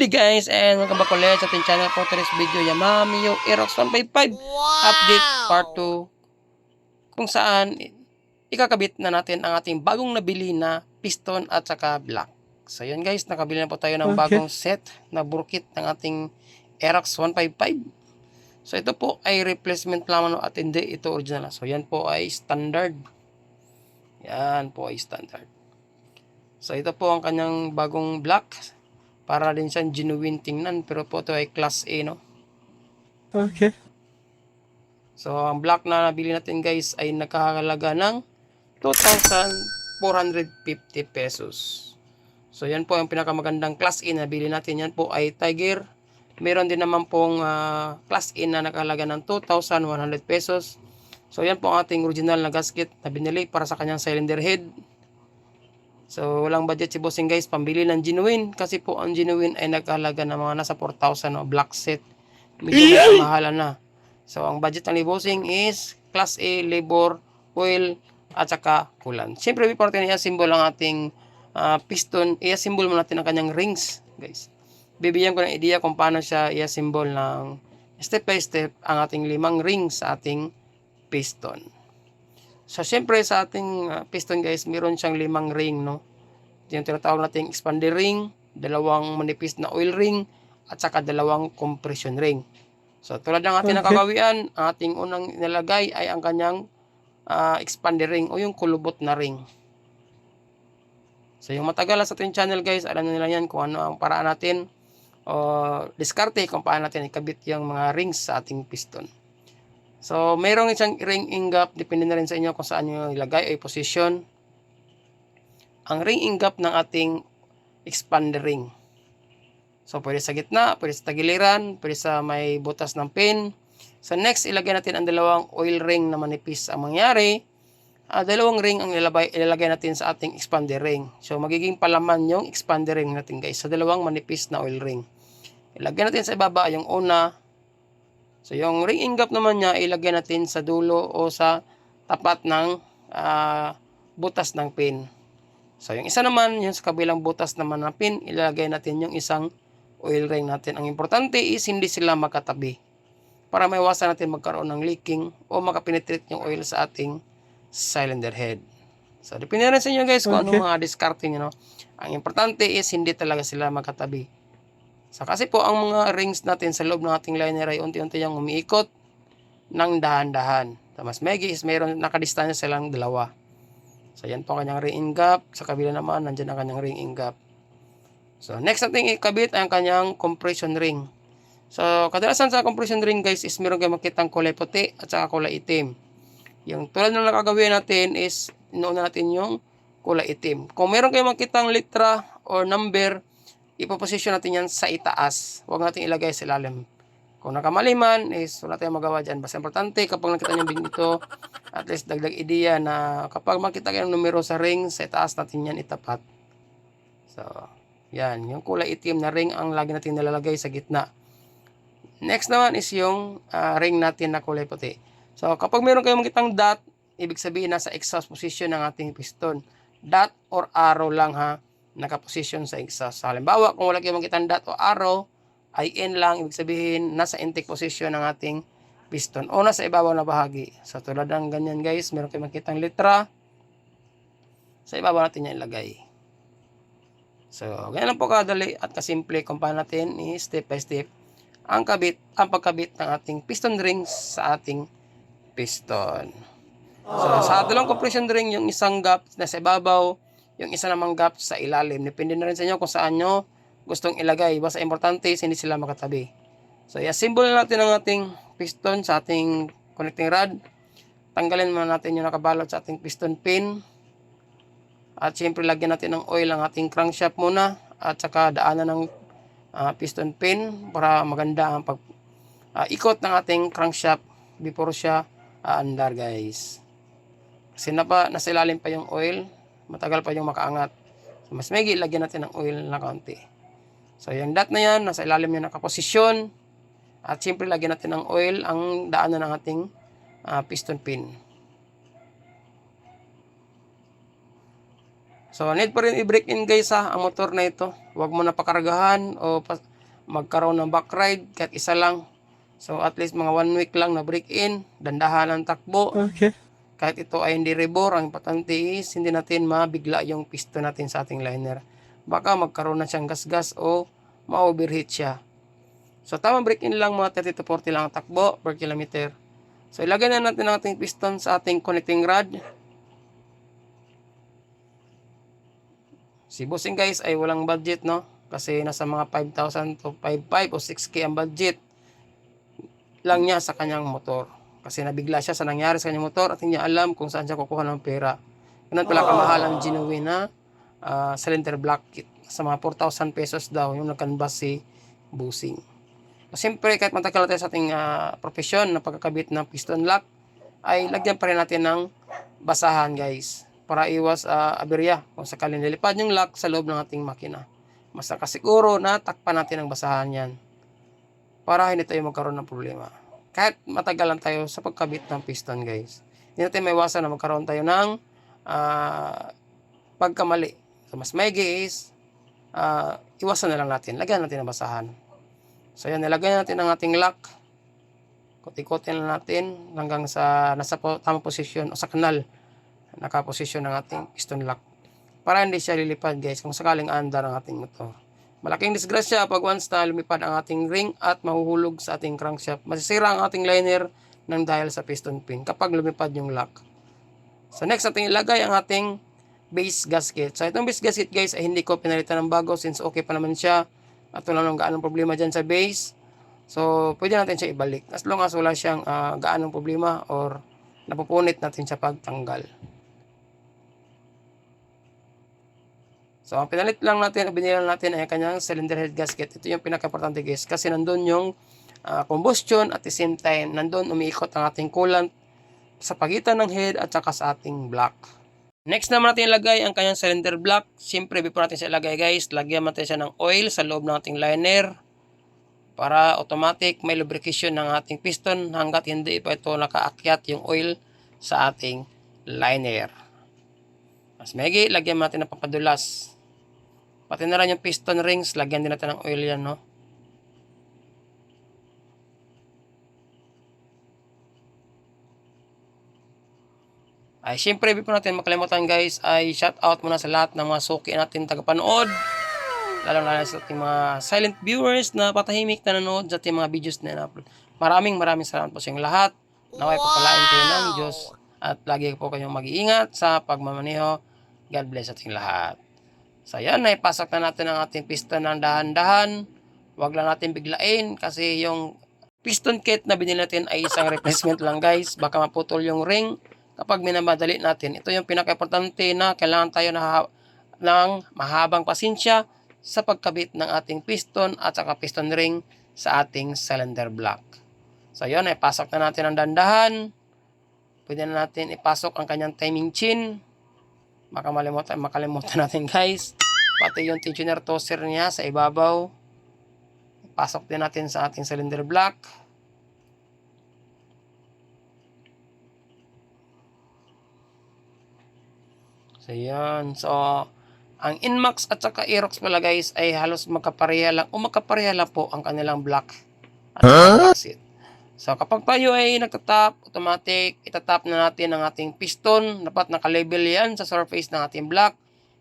Day guys and welcome back ulit sa ating channel for today's video Yamaha Mio Aerox 155 update part 2 kung saan ikakabit na natin ang ating bagong nabili na piston at saka block. So yun guys, nakabili na po tayo ng Okay. bagong set na burkit ng ating Aerox 155. So ito po ay replacement lamang at hindi ito original. So yan po ay standard. Yan po ay standard. So ito po ang kanyang bagong block. Para din siyang genuine tingnan pero po ito ay class A no. Okay. So ang block na nabili natin guys ay nakakalaga ng 2,450 pesos. So yan po ang pinakamagandang class A na nabili natin. Yan po ay Tiger. Meron din naman pong ah, class A na nakahalaga ng 2,100 pesos. So yan po ang ating original na gasket na binili para sa kanyang cylinder head. So, walang budget si Bossing guys, pambili ng genuine. Kasi po ang genuine ay nagkahalaga ng mga nasa 4,000 o black set. Medyo may mahalan na. So, ang budget ng Bossing is Class A, labor, oil, at saka kulan. Siyempre, before natin i-assemble ang ating ah, piston, i-assemble mo natin ang kanyang rings, guys. Bibigyan ko ng idea kung paano siya i-assemble ng step by step ang ating limang rings sa ating piston. So, syempre sa ating uh, piston guys, meron siyang limang ring, no? Yung tinatawag nating expander ring, dalawang manipis na oil ring, at saka dalawang compression ring. So, tulad ng ating Okay. ating unang nilagay ay ang kanyang uh, expander ring o yung kulubot na ring. So, yung matagal sa ating channel guys, alam na nila yan kung ano ang paraan natin o diskarte kung paano natin ikabit yung mga rings sa ating piston. So, mayroong isang ring ingap, depende na rin sa inyo kung saan nyo ilagay ay position. Ang ring ingap ng ating expander ring. So, pwede sa gitna, pwede sa tagiliran, pwede sa may butas ng pin. So, next, ilagay natin ang dalawang oil ring na manipis ang mangyari. Ah, dalawang ring ang ilalagay, ilalagay natin sa ating expander ring. So, magiging palaman yung expander ring natin guys sa dalawang manipis na oil ring. Ilagay natin sa ibaba yung una, So, yung ring ingap naman niya, ilagay natin sa dulo o sa tapat ng ah, butas ng pin. So, yung isa naman, yung sa kabilang butas naman ng pin, ilalagay natin yung isang oil ring natin. Ang importante is hindi sila magkatabi para maiwasan natin magkaroon ng leaking o makapenetrate yung oil sa ating cylinder head. So, depende rin sa inyo guys kung Okay. anong mga discarding nyo. No? Ang importante is hindi talaga sila magkatabi. So, kasi po ang mga rings natin sa loob ng ating liner ay unti-unti yung umiikot ng dahan-dahan. So, mas megi is mayroon nakadistansya silang dalawa. So, yan po ang kanyang ring gap. Sa kabila naman, nandyan ang kanyang ring gap. So, next natin ikabit ang kanyang compression ring. So, kadalasan sa compression ring guys is meron kayo makitang kulay puti at saka kulay itim. Yung tulad ng nakagawin natin is inuuna natin yung kulay itim. Kung meron kayo makitang litra or number, ipoposisyon natin yan sa itaas. Huwag natin ilagay sa ilalim. Kung nakamali man, is wala tayong magawa dyan. Basta importante, kapag nakita nyo yung dito, at least dagdag idea na kapag makita kayo ng numero sa ring, sa itaas natin yan itapat. So, yan. Yung kulay itim na ring ang lagi natin nalalagay sa gitna. Next naman is yung ah, ring natin na kulay puti. So, kapag meron kayong makitang dot, ibig sabihin nasa exhaust position ng ating piston. Dot or arrow lang ha nakaposisyon sa exhaust. Halimbawa, kung wala kayong makitang dot o arrow, ay in lang, ibig sabihin, nasa intake position ng ating piston o nasa ibabaw na bahagi. So, tulad ng ganyan guys, meron kayong makitang litra, sa ibabaw natin yan ilagay. So, ganyan lang po kadali at kasimple kung paano natin step by step ang kabit, ang pagkabit ng ating piston rings sa ating piston. So, sa dalawang compression ring, yung isang gap na sa ibabaw, yung isa namang gap sa ilalim. Depende na rin sa inyo kung saan nyo gustong ilagay. Basta importante is hindi sila makatabi. So, i-assemble na natin ang ating piston sa ating connecting rod. Tanggalin muna natin yung nakabalot sa ating piston pin. At syempre, lagyan natin ng oil ang ating crankshaft muna. At saka daanan ng ah, piston pin para maganda ang pag ah, ikot ng ating crankshaft before siya aandar guys. Kasi na pa, nasa ilalim pa yung oil, matagal pa yung makaangat. So, mas may lagyan natin ng oil na kaunti. So, yung dot na yan, nasa ilalim yung nakaposisyon. At siyempre, lagyan natin ng oil ang daanan ng ating ah, piston pin. So, need pa rin i-break in guys ha, ang motor na ito. Huwag mo na pakaragahan o magkaroon ng back ride kahit isa lang. So at least mga one week lang na break in, dandahan ang takbo. Okay. Kahit ito ay hindi rebore, ang importante is hindi natin mabigla yung piston natin sa ating liner. Baka magkaroon na siyang gasgas o ma-overheat siya. So tamang break in lang mga 30 to 40 lang ang takbo per kilometer. So ilagay na natin ang ating piston sa ating connecting rod. Si Bossing guys ay walang budget no. Kasi nasa mga 5,000 to 5,500 o 6K ang budget lang niya sa kanyang motor. Kasi nabigla siya sa nangyari sa kanyang motor at hindi niya alam kung saan siya kukuha ng pera. Ganun pala kamahal ang genuine na ah, cylinder block kit. Sa mga 4,000 pesos daw yung nagkanbas si Busing. So, Siyempre, kahit matagal tayo sa ating ah, profesyon na pagkakabit ng piston lock, ay lagyan pa rin natin ng basahan guys para iwas ah, aberya kung sakaling nilipad yung lock sa loob ng ating makina. Mas nakasiguro na takpan natin ang basahan yan para hindi tayo magkaroon ng problema. Kahit matagalan tayo sa pagkabit ng piston guys. Hindi natin maiwasan na magkaroon tayo ng ah, pagkamali. So mas maigi is ah, iwasan na lang natin. Lagyan natin ng basahan. So yan, nilagay natin ang ating lock. Kuti-kutin lang natin hanggang sa nasa po, tamang posisyon o sa kanal nakaposisyon ng ating piston lock. Para hindi siya lilipad guys kung sakaling andar ang ating motor. Malaking disgrasya pag once na lumipad ang ating ring at mahuhulog sa ating crankshaft. Masisira ang ating liner ng dial sa piston pin kapag lumipad yung lock. So next ating ilagay ang ating base gasket. So itong base gasket guys ay hindi ko pinalitan ng bago since okay pa naman siya at wala nang gaanong problema dyan sa base. So pwede natin siya ibalik as long as wala siyang ah, gaanong problema or napupunit natin siya pagtanggal. So, ang pinalit lang natin, o binila natin ay kanyang cylinder head gasket. Ito yung pinaka-importante guys. Kasi nandun yung ah, combustion at the same time, nandun umiikot ang ating coolant sa pagitan ng head at saka sa ating block. Next naman natin ilagay ang kanyang cylinder block. Siyempre, before natin siya ilagay guys, lagyan natin siya ng oil sa loob ng ating liner para automatic may lubrication ng ating piston hanggat hindi pa ito nakaakyat yung oil sa ating liner. Mas megi, lagyan natin ng pampadulas. Pati na rin yung piston rings, lagyan din natin ng oil yan, no? Ay, syempre, before natin makalimutan guys, ay shout out muna sa lahat ng mga suki natin tagapanood. Lalo sa ating mga silent viewers na patahimik na nanood sa ating mga videos na na-upload. Maraming maraming salamat po sa inyong lahat. Naway pagpalain kayo ng Diyos at lagi po kayong mag-iingat sa pagmamaneho. God bless ating lahat. So yan, naipasok na natin ang ating piston ng dahan-dahan. Huwag lang natin biglain kasi yung piston kit na binili natin ay isang replacement lang guys. Baka maputol yung ring kapag minamadali natin. Ito yung pinaka-importante na kailangan tayo na ng mahabang pasensya sa pagkabit ng ating piston at saka piston ring sa ating cylinder block. So yun, ipasok na natin ang dandahan. Pwede na natin ipasok ang kanyang timing chain. Baka malimutan, makalimutan natin guys. Pati yung tensioner tosser niya sa ibabaw. Pasok din natin sa ating cylinder block. So, yan. So, ang Inmax at saka Aerox pala guys ay halos magkapareha lang o magkapareha lang po ang kanilang block at huh? So, kapag tayo ay nagtatap, automatic, itatap na natin ang ating piston. Dapat nakalabel yan sa surface ng ating block.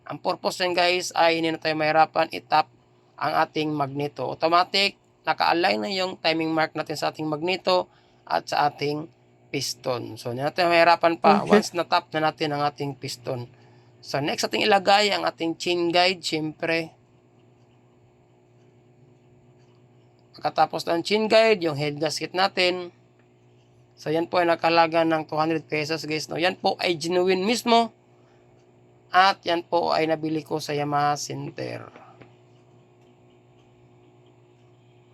Ang purpose yan guys ay hindi na tayo mahirapan itap ang ating magneto. Automatic, naka-align na yung timing mark natin sa ating magneto at sa ating piston. So, hindi natin mahirapan pa Okay. once na-tap na natin ang ating piston. So, next ating ilagay ang ating chain guide, syempre. Pagkatapos ng chain guide, yung head gasket natin. So, yan po ay nakalaga ng 200 pesos guys. No? Yan po ay genuine mismo. At yan po ay nabili ko sa Yamaha Center.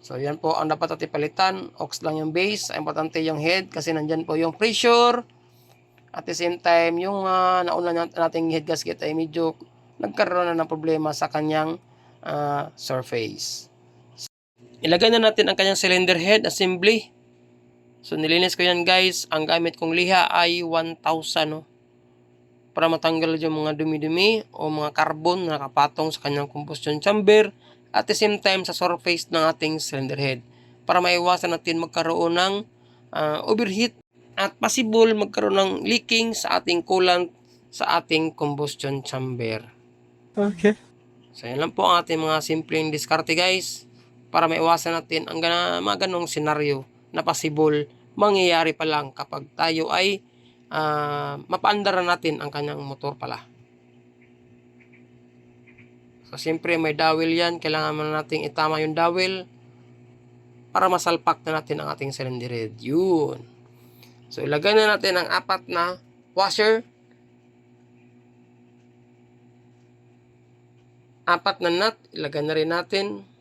So, yan po ang dapat natin palitan. Ox lang yung base. Importante yung head kasi nandyan po yung pressure. At the same time, yung ah, nauna nat- nating head gasket ay medyo nagkaroon na ng problema sa kanyang ah, surface. Ilagay na natin ang kanyang cylinder head assembly. So nilinis ko yan guys. Ang gamit kong liha ay 1,000 no. Para matanggal yung mga dumi-dumi o mga carbon na nakapatong sa kanyang combustion chamber at the same time sa surface ng ating cylinder head para maiwasan natin magkaroon ng ah, overheat at possible magkaroon ng leaking sa ating coolant sa ating combustion chamber. Okay. So, yan lang po ang ating mga simpleng diskarte guys para maiwasan natin ang gana, mga ganong senaryo na possible mangyayari pa lang kapag tayo ay uh, mapaandar na natin ang kanyang motor pala. So, siyempre may dowel yan. Kailangan man nating itama yung dowel para masalpak na natin ang ating cylinder head. Yun. So, ilagay na natin ang apat na washer apat na nut, ilagay na rin natin.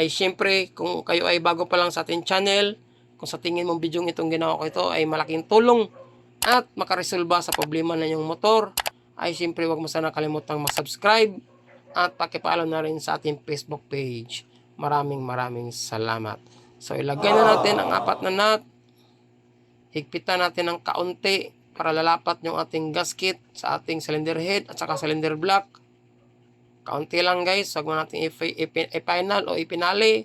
Ay syempre, kung kayo ay bago pa lang sa ating channel, kung sa tingin mong video itong ginawa ko ito ay malaking tulong at makaresolba sa problema na yung motor, ay syempre wag mo sana kalimutang mag-subscribe at pakipalo na rin sa ating Facebook page. Maraming maraming salamat. So ilagay na natin ang apat na nut. Higpitan natin ng kaunti para lalapat yung ating gasket sa ating cylinder head at saka cylinder block. Kaunti lang guys, wag mo natin i-final o ipinali.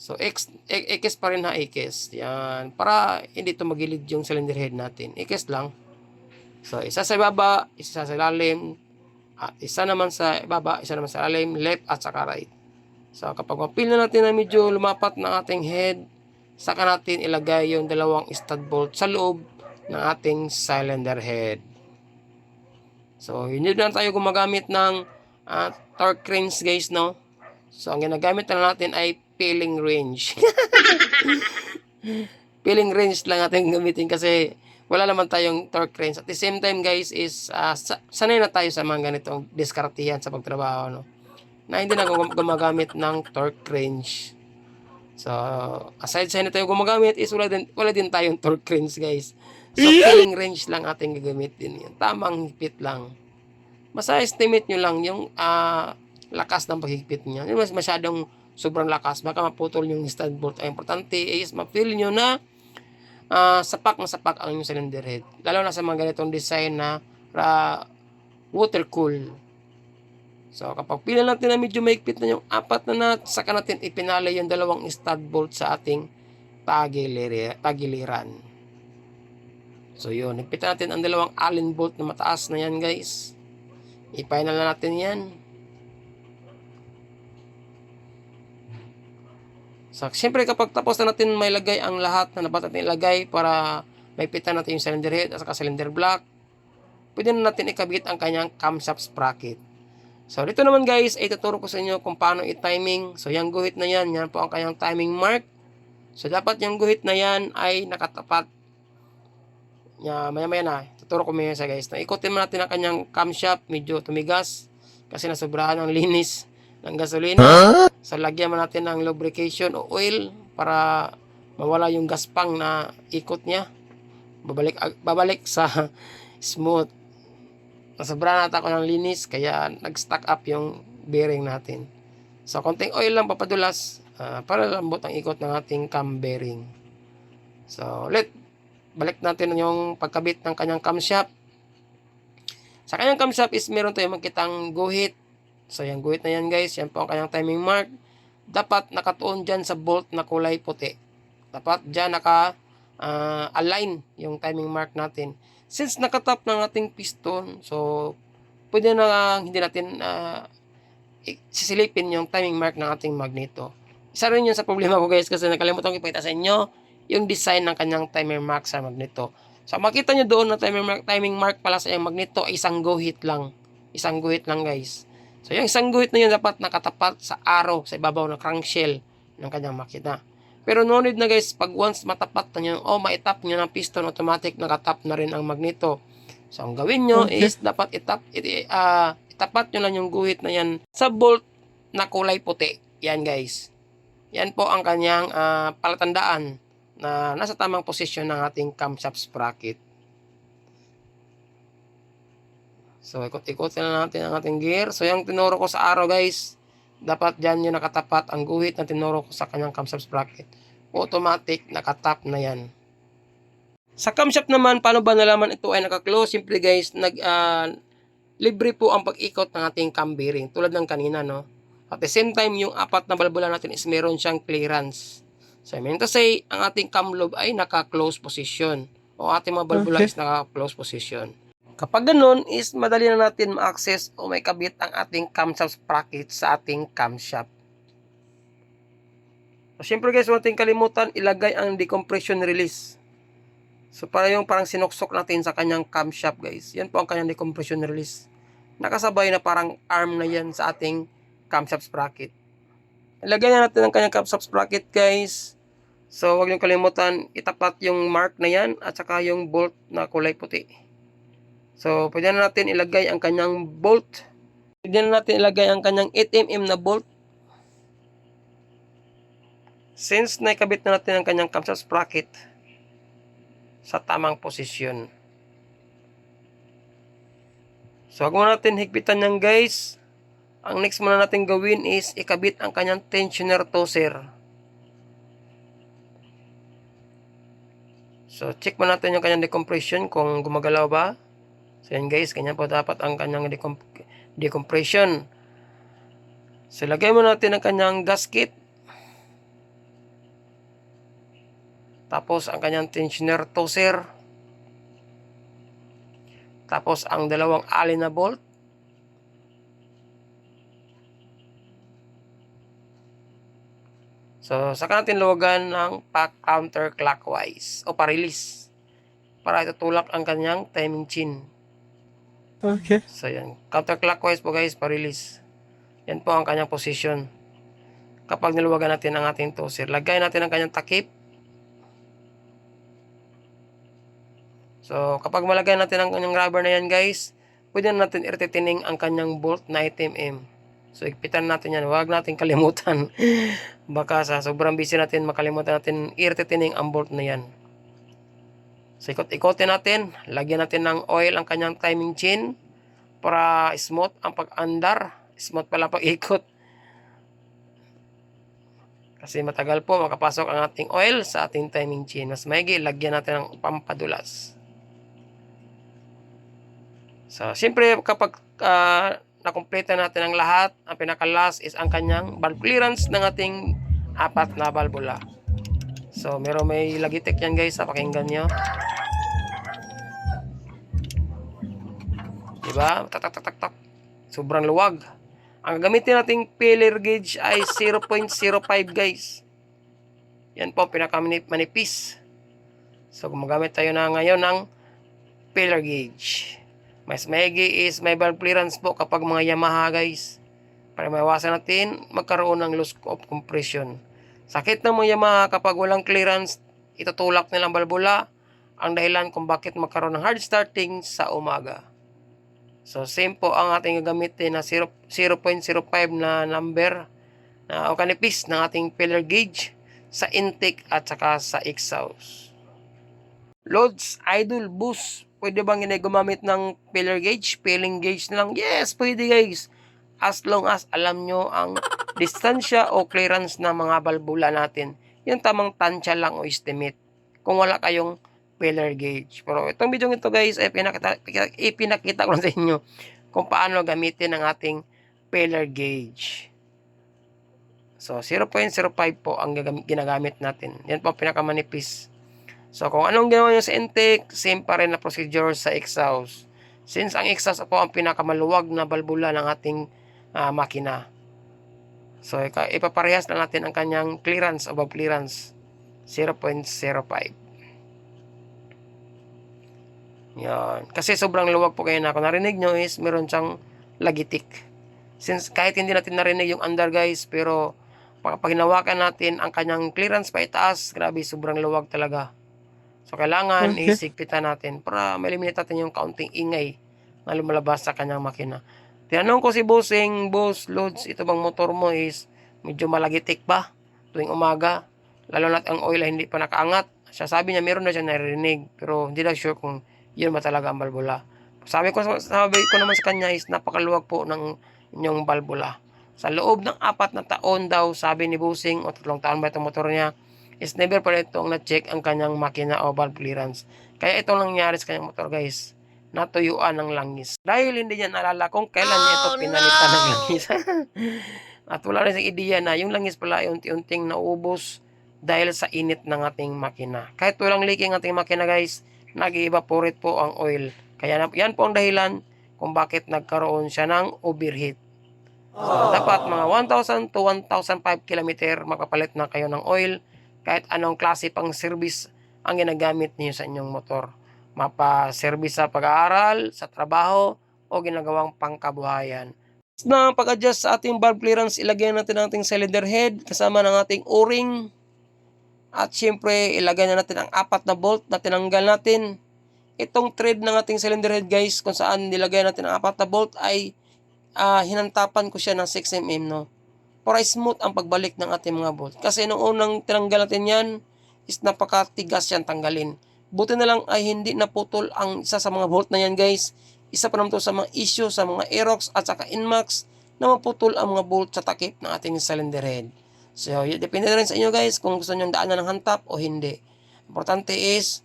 So, X, X pa rin ha, X. Yan. Para hindi to magilid yung cylinder head natin. X lang. So, isa sa ibaba, isa sa ilalim, at isa naman sa ibaba, isa naman sa ilalim, left at saka right. So, kapag mapil na natin na medyo lumapat ng ating head, saka natin ilagay yung dalawang stud bolt sa loob ng ating cylinder head. So, hindi na tayo gumagamit ng ah, torque wrench guys, no? So, ang ginagamit na natin ay peeling wrench. peeling wrench lang natin gamitin kasi wala naman tayong torque wrench. At the same time guys is ah, sa- sanay na tayo sa mga ganitong diskartihan sa pagtrabaho, no? Na hindi na gum- gumagamit ng torque wrench. So, aside sa hindi tayo gumagamit is wala din, wala din tayong torque wrench guys. So, peeling wrench lang ating gagamitin. Yun. Tamang higpit lang. Basta estimate nyo lang yung ah, lakas ng paghigpit nyo. Yung mas masyadong sobrang lakas, baka maputol yung stud bolt. Ang importante is ma-feel nyo na ah, sapak na sapak ang inyong cylinder head. Lalo na sa mga ganitong design na ah, water cool. So, kapag pila natin na medyo maigpit na yung apat na nut, saka natin ipinali yung dalawang stud bolt sa ating tagiliran. So, yun. Nagpitan natin ang dalawang allen bolt na mataas na yan, guys. I-final na natin yan. So, siyempre kapag tapos na natin may lagay ang lahat na dapat natin ilagay para may pitan natin yung cylinder head at saka cylinder block, pwede na natin ikabit ang kanyang camshaft sprocket. So, dito naman guys, ay tuturo ko sa inyo kung paano i-timing. So, yung guhit na yan, yan po ang kanyang timing mark. So, dapat yung guhit na yan ay nakatapat. Ya, maya maya na. Tuturo ko maya sa guys. Na ikutin mo natin ang kanyang camshaft, medyo tumigas kasi nasobrahan ng linis ng gasolina. So, lagyan mo natin ng lubrication o oil para mawala yung gaspang na ikot niya. Babalik, babalik sa smooth. Nasobrahan natin ako ng linis kaya nag-stack up yung bearing natin. So, konting oil lang papadulas ah, para lambot ang ikot ng ating cam bearing. So, let balik natin yung pagkabit ng kanyang camshaft. Sa kanyang camshaft is meron tayong makitang guhit. So, yung guhit na yan guys, yan po ang kanyang timing mark. Dapat nakatuon dyan sa bolt na kulay puti. Dapat dyan naka ah, align yung timing mark natin. Since nakatap ng ating piston, so pwede na hindi natin i- sisilipin yung timing mark ng ating magneto. Isa rin yun sa problema ko guys kasi nakalimutan ko ipakita sa inyo yung design ng kanyang timer mark sa magneto. So makita nyo doon na timing mark, timing mark pala sa yung magneto ay isang guhit lang. Isang guhit lang guys. So yung isang guhit na yun dapat nakatapat sa arrow sa ibabaw ng crankshell ng kanyang makina. Pero no need na guys, pag once matapat na nyo, o maitap nyo ng piston, automatic nakatap na rin ang magneto. So ang gawin nyo Okay. is dapat itap, it, ah, itapat nyo lang yung guhit na yan sa bolt na kulay puti. Yan guys. Yan po ang kanyang ah, palatandaan na nasa tamang posisyon ng ating camshaft sprocket. So, ikot-ikotin na natin ang ating gear. So, yung tinuro ko sa araw, guys, dapat dyan yung nakatapat ang guhit na tinuro ko sa kanyang camshaft sprocket. Automatic, nakatap na yan. Sa camshaft naman, paano ba nalaman ito ay nakaklose? Simple guys, nag, ah, libre po ang pag-ikot ng ating cam bearing tulad ng kanina no. At the same time, yung apat na balbula natin is meron siyang clearance. So, I mean to say, ang ating cam lobe ay naka-close position. O ating mga balbula Okay. is naka-close position. Kapag ganun, is madali na natin ma-access o may kabit ang ating camshaft sprocket sa ating camshaft. So, syempre guys, huwag natin kalimutan, ilagay ang decompression release. So, para yung parang sinuksok natin sa kanyang camshaft guys. Yan po ang kanyang decompression release. Nakasabay na parang arm na yan sa ating camshaft sprocket. Ilagay na natin ang kanyang camshaft sprocket guys. So, huwag niyong kalimutan, itapat yung mark na yan at saka yung bolt na kulay puti. So, pwede na natin ilagay ang kanyang bolt. Pwede na natin ilagay ang kanyang 8mm na bolt. Since naikabit na natin ang kanyang camshaft sprocket sa tamang posisyon. So, huwag muna natin higpitan yan guys. Ang next muna natin gawin is ikabit ang kanyang tensioner toser. So, check mo natin yung kanyang decompression kung gumagalaw ba. So, yan guys, ganyan po dapat ang kanyang decom- decompression. So, lagay mo natin ang kanyang gasket. Tapos, ang kanyang tensioner toser. Tapos, ang dalawang alin na bolt. So, saka natin luwagan ng pa counterclockwise o pa-release para itutulak ang kanyang timing chain. Okay. So, yan. Counterclockwise po guys, pa-release. Yan po ang kanyang position. Kapag niluwagan natin ang ating toser, lagay natin ang kanyang takip. So, kapag malagay natin ang kanyang rubber na yan guys, pwede na natin irtitining ang kanyang bolt na 8mm. So, ikpitan natin yan. Huwag natin kalimutan. Baka sa sobrang busy natin, makalimutan natin irtitining ang bolt na yan. So, ikot-ikotin natin. Lagyan natin ng oil ang kanyang timing chain para smooth ang pag-andar. Smooth pala pag-ikot. Kasi matagal po makapasok ang ating oil sa ating timing chain. Mas maigi, lagyan natin ng pampadulas. So, siyempre kapag uh, nakumpleta natin ang lahat, ang pinaka-last is ang kanyang valve clearance ng ating apat na valvula. So, meron may lagitik yan guys, sa pakinggan nyo. Diba? Tak tak tak tak tak. Sobrang luwag. Ang gagamitin nating filler gauge ay 0.05 guys. Yan po, pinakamanipis. So, gumagamit tayo na ngayon ng filler gauge. Mas maigi is may valve clearance po kapag mga Yamaha guys. Para maiwasan natin magkaroon ng loss of compression. Sakit ng mga Yamaha kapag walang clearance, itutulak nilang balbula. Ang dahilan kung bakit magkaroon ng hard starting sa umaga. So, same po ang ating gagamitin na 0 0.05 na number na o kanipis ng ating filler gauge sa intake at saka sa exhaust. Loads, idle, boost. Pwede bang hindi gumamit ng filler gauge? Filling gauge na lang? Yes, pwede guys. As long as alam nyo ang distansya o clearance ng mga balbula natin. Yung tamang tansya lang o estimate. Kung wala kayong filler gauge. Pero itong video ito guys ay pinakita, ipinakita ko lang sa inyo kung paano gamitin ang ating filler gauge. So 0.05 po ang ginagamit natin. Yan po ang pinakamanipis. So kung anong ginawa nyo sa intake, same pa rin na procedure sa exhaust. Since ang exhaust po ang pinakamaluwag na balbula ng ating ah, makina. So ipaparehas na natin ang kanyang clearance valve clearance 0.05. Yan. Kasi sobrang luwag po kayo na kung narinig nyo is meron siyang lagitik. Since kahit hindi natin narinig yung under guys, pero pag pag natin ang kanyang clearance pa itaas, grabe, sobrang luwag talaga. So, kailangan Okay. isigpitan natin para ma-eliminate natin yung kaunting ingay na lumalabas sa kanyang makina. Tinanong ko si Bossing, Boss, Loads, ito bang motor mo is medyo malagitik ba tuwing umaga? Lalo na ang oil ay hindi pa nakaangat. Siya sabi niya meron na siya narinig pero hindi lang sure kung yun ba talaga ang balbula. Sabi ko, sabi ko naman sa kanya is napakaluwag po ng inyong balbula. Sa loob ng apat na taon daw, sabi ni Busing, o tatlong taon ba itong motor niya, is never pa itong na-check ang kanyang makina o valve clearance. Kaya ito lang nangyari sa kanyang motor guys. natuyuan ng langis. Dahil hindi niya naalala kung kailan niya ito pinalitan ng langis. At wala rin siyang ideya na yung langis pala ay unti-unting naubos dahil sa init ng ating makina. Kahit walang leaking ating makina guys, nag-evaporate po ang oil. Kaya yan po ang dahilan kung bakit nagkaroon siya ng overheat. So, dapat mga 1,000 to 1,005 km magpapalit na kayo ng oil kahit anong klase pang service ang ginagamit niyo sa inyong motor. Mapa-service sa pag-aaral, sa trabaho, o ginagawang pangkabuhayan. Na pag-adjust sa ating valve clearance, ilagay natin ang ating cylinder head kasama ng ating o-ring. At syempre, ilagay na natin ang apat na bolt na tinanggal natin. Itong thread ng ating cylinder head guys, kung saan nilagay natin ang apat na bolt ay ah, hinantapan ko siya ng 6mm no. Para smooth ang pagbalik ng ating mga bolt. Kasi nung unang tinanggal natin yan, is napakatigas yan tanggalin. Buti na lang ay hindi naputol ang isa sa mga bolt na yan guys. Isa pa naman to sa mga issue sa mga Aerox at saka Inmax na maputol ang mga bolt sa takip ng ating cylinder head. So, depende na rin sa inyo guys kung gusto nyo daanan ng hantap o hindi. Importante is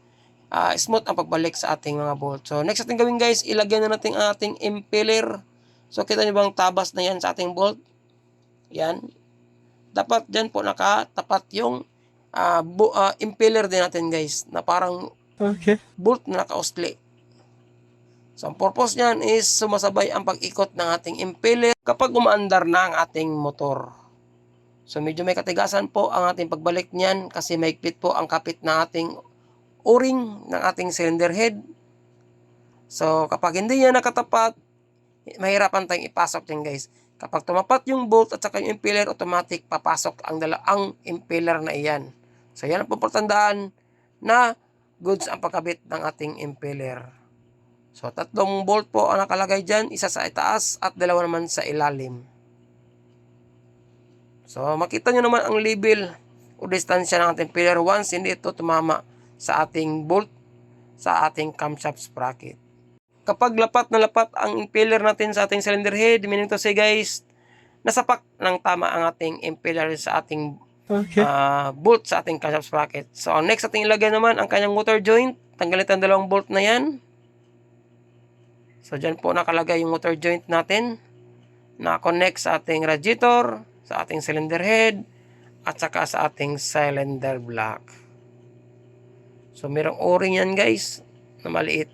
ah, smooth ang pagbalik sa ating mga bolt. So, next ating gawin guys, ilagay na natin ang ating impeller. So, kita nyo bang tabas na yan sa ating bolt? Yan. Dapat dyan po nakatapat yung ah, bu- ah, impeller din natin guys na parang Okay. bolt na nakausli. So, ang purpose niyan is sumasabay ang pag-ikot ng ating impeller kapag umaandar na ang ating motor. So, medyo may katigasan po ang ating pagbalik niyan kasi maigpit po ang kapit ng ating o-ring ng ating cylinder head. So, kapag hindi niya nakatapat, mahirapan tayong ipasok yan guys. Kapag tumapat yung bolt at saka yung impeller, automatic papasok ang dala ang impeller na iyan. So, yan ang pupurtandaan na goods ang pagkabit ng ating impeller. So, tatlong bolt po ang nakalagay dyan, isa sa itaas at dalawa naman sa ilalim. So, makita nyo naman ang label o distansya ng ating pillar once hindi ito tumama sa ating bolt sa ating camshaft sprocket. Kapag lapat na lapat ang impeller natin sa ating cylinder head, meaning to say guys, nasapak ng tama ang ating impeller sa ating Okay. ah, bolt sa ating camshaft sprocket. So, ang next ating ilagay naman ang kanyang motor joint. Tanggalin ang dalawang bolt na yan. So, dyan po nakalagay yung motor joint natin na connect sa ating radiator, sa ating cylinder head, at saka sa ating cylinder block. So, merong o-ring yan guys na maliit.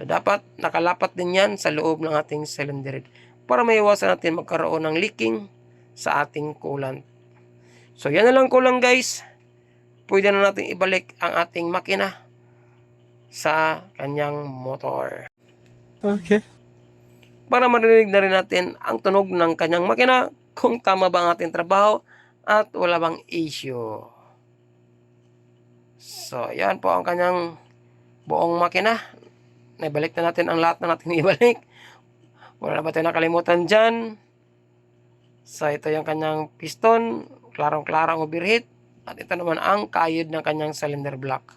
So, dapat nakalapat din yan sa loob ng ating cylinder head para maiwasan natin magkaroon ng leaking sa ating coolant. So, yan na lang kulang guys. Pwede na natin ibalik ang ating makina sa kanyang motor. Okay. Para marinig na rin natin ang tunog ng kanyang makina kung tama ba ang ating trabaho at wala bang issue. So, yan po ang kanyang buong makina. Naibalik na natin ang lahat na natin ibalik. Wala na ba tayo nakalimutan dyan? So, ito yung kanyang piston. Klarong-klarong overheat. At ito naman ang kayod ng kanyang cylinder block.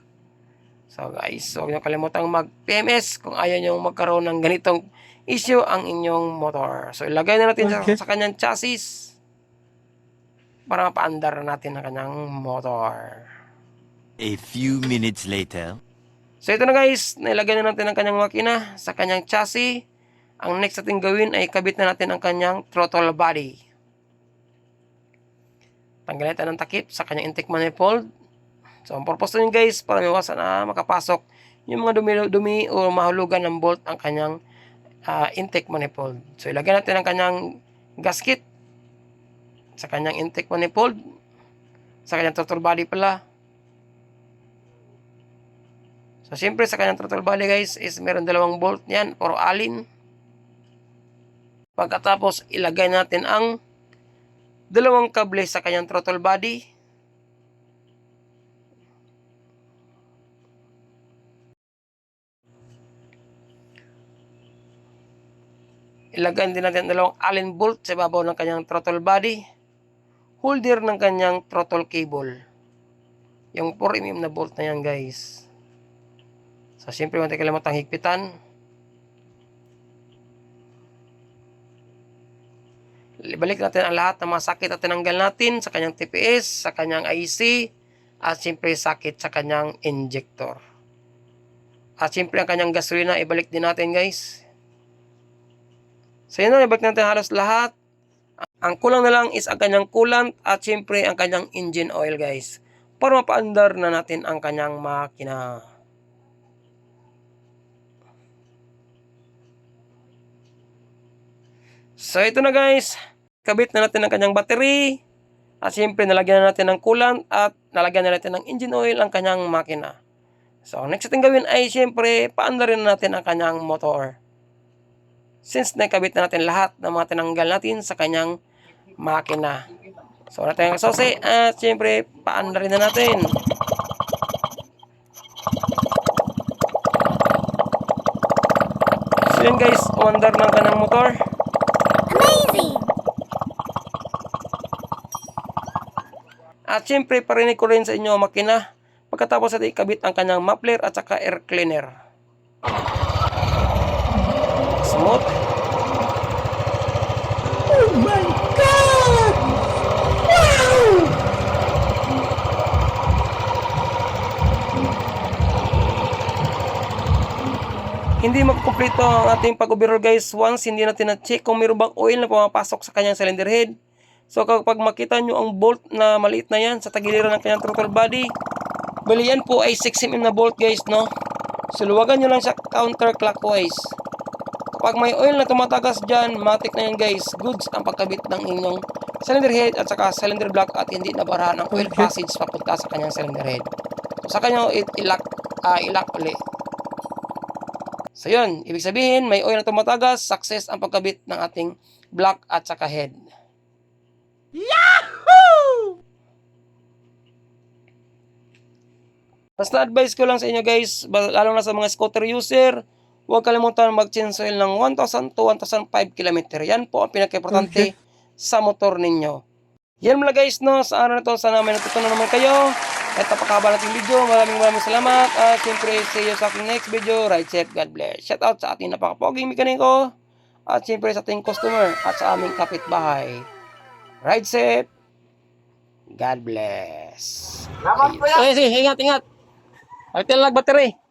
So guys, huwag niyo kalimutang mag-PMS kung ayaw niyo magkaroon ng ganitong issue ang inyong motor. So ilagay na natin Okay. sa, sa kanyang chassis para mapaandar na natin ang kanyang motor. A few minutes later. So ito na guys, nailagay na natin ang kanyang makina sa kanyang chassis. Ang next natin gawin ay kabit na natin ang kanyang throttle body. Tanggalin natin ang takip sa kanyang intake manifold. So ang purpose nun guys, para maiwasan na makapasok yung mga dumi-dumi o mahulugan ng bolt ang kanyang ah, intake manifold. So ilagay natin ang kanyang gasket sa kanyang intake manifold, sa kanyang throttle body pala. So, siyempre sa kanyang throttle body guys is meron dalawang bolt niyan, puro alin. Pagkatapos, ilagay natin ang dalawang kable sa kanyang throttle body. Ilagay din natin ang dalawang allen bolt sa babaw ng kanyang throttle body. Holder ng kanyang throttle cable. Yung 4 mm na bolt na yan guys. So, siyempre, huwag kalimutang higpitan. Ibalik natin ang lahat ng mga sakit na tinanggal natin sa kanyang TPS, sa kanyang IC, at siyempre sakit sa kanyang injector. At syempre ang kanyang gasolina, ibalik din natin guys. So yun na, ibalik natin halos lahat. Ang kulang na lang is ang kanyang coolant at syempre ang kanyang engine oil guys. Para mapaandar na natin ang kanyang makina. So ito na guys, kabit na natin ang kanyang battery. At syempre nalagyan na natin ng coolant at nalagyan na natin ng engine oil ang kanyang makina. So next natin gawin ay syempre paandarin na natin ang kanyang motor. Since nakabit na natin lahat ng mga tinanggal natin sa kanyang makina. So natin ang susi at syempre paandarin na natin. So yun guys, umandar ng kanyang motor. At syempre, parinig ko rin sa inyo makina pagkatapos natin ikabit ang kanyang muffler at saka air cleaner. Smooth. Oh my God! Wow! Hindi magkumpleto ang ating pag-overhaul guys once hindi natin na-check kung mayroon bang oil na pumapasok sa kanyang cylinder head. So kapag makita nyo ang bolt na maliit na yan sa tagiliran ng kanyang throttle body, bali yan po ay 6mm na bolt guys no. So luwagan nyo lang siya counterclockwise. Kapag may oil na tumatagas dyan, matik na yan guys. Goods ang pagkabit ng inyong cylinder head at saka cylinder block at hindi nabarahan ang oil passage papunta sa kanyang cylinder head. So sa kanya ilak, ah, ilak ulit. So yun, ibig sabihin may oil na tumatagas, success ang pagkabit ng ating block at saka head. Basta advice ko lang sa inyo guys, lalo na sa mga scooter user, huwag kalimutan mag-change oil ng 1,000 to 1,005 km. Yan po ang pinaka-importante sa motor ninyo. Yan mula guys, no, sa araw na to, sana may natutunan naman kayo. At napakahaba nating video. Maraming maraming salamat. At siyempre, see you sa aking next video. Ride safe. God bless. Shout out sa ating napakapoging mekaniko. At siyempre sa ating customer at sa aming kapitbahay. Ride safe. God bless. Salamat po yan. Sige, sige, ingat, ingat. Ay, lang battery.